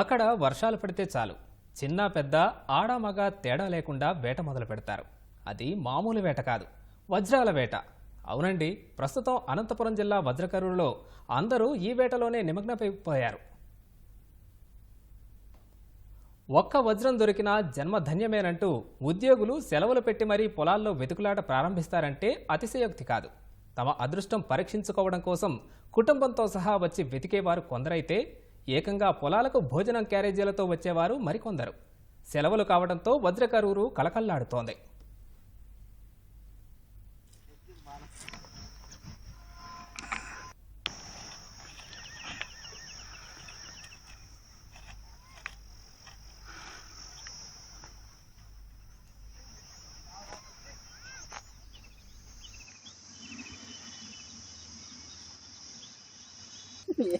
అక్కడ వర్షాలు పడితే చాలు. చిన్న పెద్ద ఆడ మగ తేడా లేకుండా వేట మొదలు పెడతారు. అది మామూలు వేట కాదు వజ్రాల వేట. అవునండి ప్రస్తుతం అనంతపురం జిల్లా వజ్రకరువులో అందరూ ఈ వేటలోనే నిమగ్నమైపోయారు. ఒక్క వజ్రం దొరికినా జన్మ ధన్యమేనంటూ ఉద్యోగులు సెలవులు పెట్టి మరీ పొలాల్లో వెతుకులాట ప్రారంభిస్తారంటే అతిశయోక్తి కాదు. తమ అదృష్టం పరీక్షించుకోవడం కోసం కుటుంబంతో సహా వచ్చి వెతికేవారు కొందరైతే ఏకంగా పొలాలకు భోజనం క్యారేజీలతో వచ్చేవారు మరికొందరు. సెలవులు కావడంతో వజ్రకరూరు కలకల్లాడుతోంది.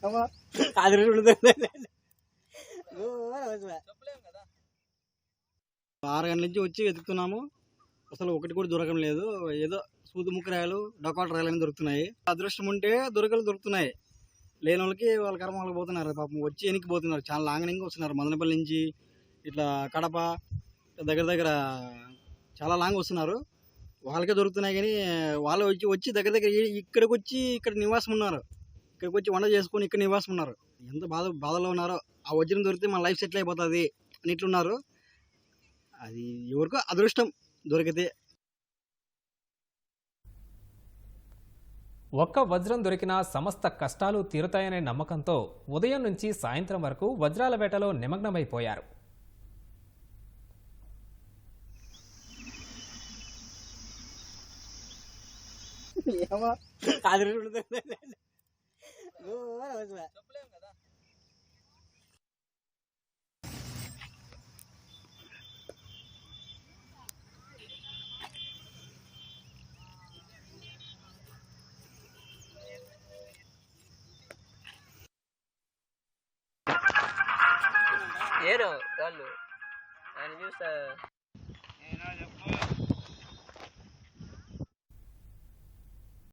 ఏమో. ఆరు గంటల నుంచి వచ్చి వెతుకుతున్నాము. అసలు ఒకటి కూడా దొరకడం లేదు. ఏదో సూది ముక్కరాయలు డొకాట్ రాయలు దొరుకుతున్నాయి. అదృష్టం ఉంటే దొరకలు దొరుకుతున్నాయి. లేని వాళ్ళకి వాళ్ళ కర్మ వాళ్ళకి పోతున్నారు. పాపం వచ్చి వెనక్కి పోతున్నారు. చాలా లాంగ్ నుంచి వస్తున్నారు. మదనపల్లి నుంచి ఇట్లా కడప దగ్గర దగ్గర చాలా లాంగ్ వస్తున్నారు. వాళ్ళకే దొరుకుతున్నాయి కానీ వాళ్ళు వచ్చి వచ్చి దగ్గర దగ్గర ఇక్కడికి వచ్చి ఇక్కడ నివాసం ఉన్నారు. ఇక్కడికి వచ్చి వంట చేసుకొని ఇక్కడ నివాసం ఉన్నారు ఎంత బాధ బాధలో ఉన్నారో ఆ వజ్రం దొరికితే మన లైఫ్ సెటిల్ అయిపోతుంది అని ఇట్లున్నారు అది ఎవరికో అదృష్టం దొరికితే. ఒక్క వజ్రం దొరికినా సమస్త కష్టాలు తీరుతాయనే నమ్మకంతో ఉదయం నుంచి సాయంత్రం వరకు వజ్రాల వేటలో నిమగ్నమైపోయారు. ఏమో అది రెండు ఏరు వాళ్ళు ఆయన చూస్తా.